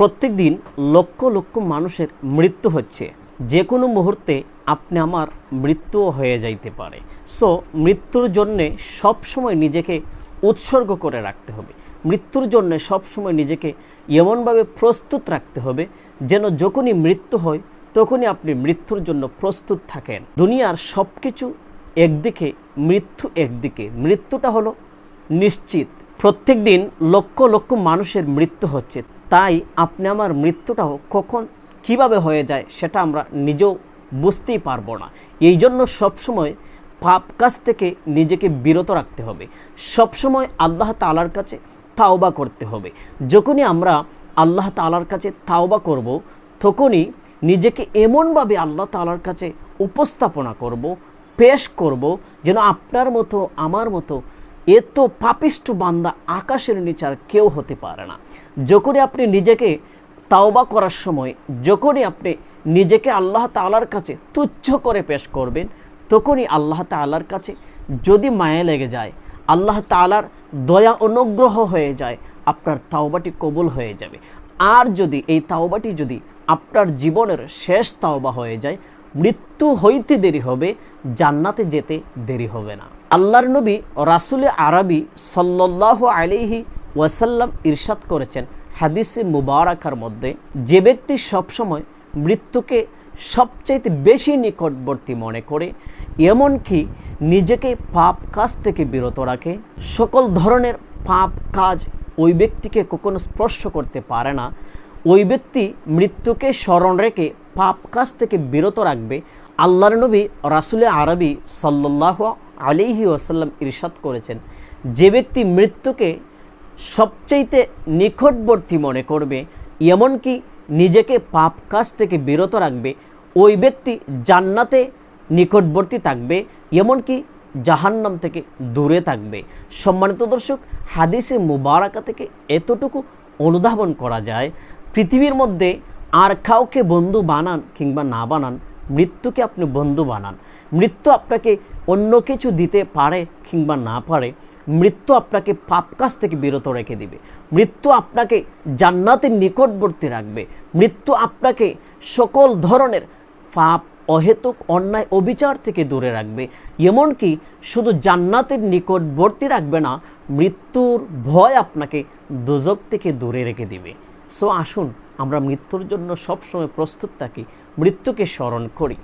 প্রত্যেক দিন লক্ষ লক্ষ মানুষের মৃত্যু হচ্ছে। যে কোনো মুহূর্তে আপনি আমার মৃত্যুও হয়ে যাইতে পারে। সো মৃত্যুর জন্যে সবসময় নিজেকে উৎসর্গ করে রাখতে হবে। মৃত্যুর জন্য সবসময় নিজেকে এমনভাবে প্রস্তুত রাখতে হবে যেন যখনই মৃত্যু হয়, তখনই আপনি মৃত্যুর জন্য প্রস্তুত থাকেন। দুনিয়ার সব কিছু একদিকে, মৃত্যু একদিকে। মৃত্যুটা হলো নিশ্চিত। প্রত্যেক দিন লক্ষ লক্ষ মানুষের মৃত্যু হচ্ছে। তাই আপনি আমার মৃত্যুটাও কখন কীভাবে হয়ে যায় সেটা আমরা নিজেও বুঝতেই পারব না। এই জন্য সবসময় পাপ কাজ থেকে নিজেকে বিরত রাখতে হবে। সবসময় আল্লাহ তালার কাছে তাওবা করতে হবে। যখনই আমরা আল্লাহ তালার কাছে তাওবা করব, তখনই নিজেকে এমনভাবে আল্লাহ তালার কাছে উপস্থাপনা করব, পেশ করব যেন আপনার মতো, আমার মতো এত পাপিষ্ট বান্দা আকাশের নিচে আর কেউ হতে পারে না। যখনই আপনি নিজেকে তাওবা করার সময়, যখনই আপনি নিজেকে আল্লাহ তালার কাছে তুচ্ছ করে পেশ করবেন, তখনই আল্লাহ তালার কাছে যদি মায়া লেগে যায়, আল্লাহ তালার দয়া অনুগ্রহ হয়ে যায়, আপনার তাওবাটি কবুল হয়ে যাবে। আর যদি এই তাওবাটি যদি আপনার জীবনের শেষ তাওবা হয়ে যায় মৃত্যু হইতে দেরি হবে, জান্নাতে যেতে দেরি হবে না। আল্লাহর নবী রাসুলে আরবি সাল্লাহ আলিহি ওয়াসাল্লাম ইরশাদ করেছেন হাদিসে মুবারাকার মধ্যে, যে ব্যক্তি সবসময় মৃত্যুকে সবচাইতে বেশি নিকটবর্তী মনে করে, এমনকি নিজেকে পাপ কাজ থেকে বিরত রাখে, সকল ধরনের পাপ কাজ ওই ব্যক্তিকে কখনো স্পর্শ করতে পারে না, ওই ব্যক্তি মৃত্যুকে স্মরণ রেখে পাপ কাজ থেকে বিরত রাখবে, আল্লাহর নবী রাসুলে আরবি সাল্লাহ আলিহি ওয়াসাল্লাম ইরশাদ করেছেন, যে ব্যক্তি মৃত্যুকে সবচাইতে নিকটবর্তী মনে করবে, এমনকি নিজেকে পাপ কাজ থেকে বিরত রাখবে, ওই ব্যক্তি জান্নাতে নিকটবর্তী থাকবে, এমনকি জাহান্নাম থেকে দূরে থাকবে। সম্মানিত দর্শক, হাদিসে মুবারাকা থেকে এতটুকু অনুধাবন করা যায়, পৃথিবীর মধ্যে আর কাউকে বন্ধু বানান কিংবা না বানান, মৃত্যুকে আপনি বন্ধু বানান। মৃত্যু আপনাকে অন্য কিছু দিতে পারে কিংবা না পারে, মৃত্যু আপনাকে পাপ কাজ থেকে বিরত রেখে দিবে। মৃত্যু আপনাকে জান্নাতের নিকটবর্তী রাখবে। মৃত্যু আপনাকে সকল ধরনের পাপ, অহেতুক, অন্যায়, অবিচার থেকে দূরে রাখবে। এমনকি শুধু জান্নাতের নিকটবর্তী রাখবে না, মৃত্যুর ভয় আপনাকে দুজক থেকে দূরে রেখে দিবে। সো আসুন আমরা মৃত্যুর জন্য সবসময় প্রস্তুত থাকি মৃত্যুকে স্মরণ করি।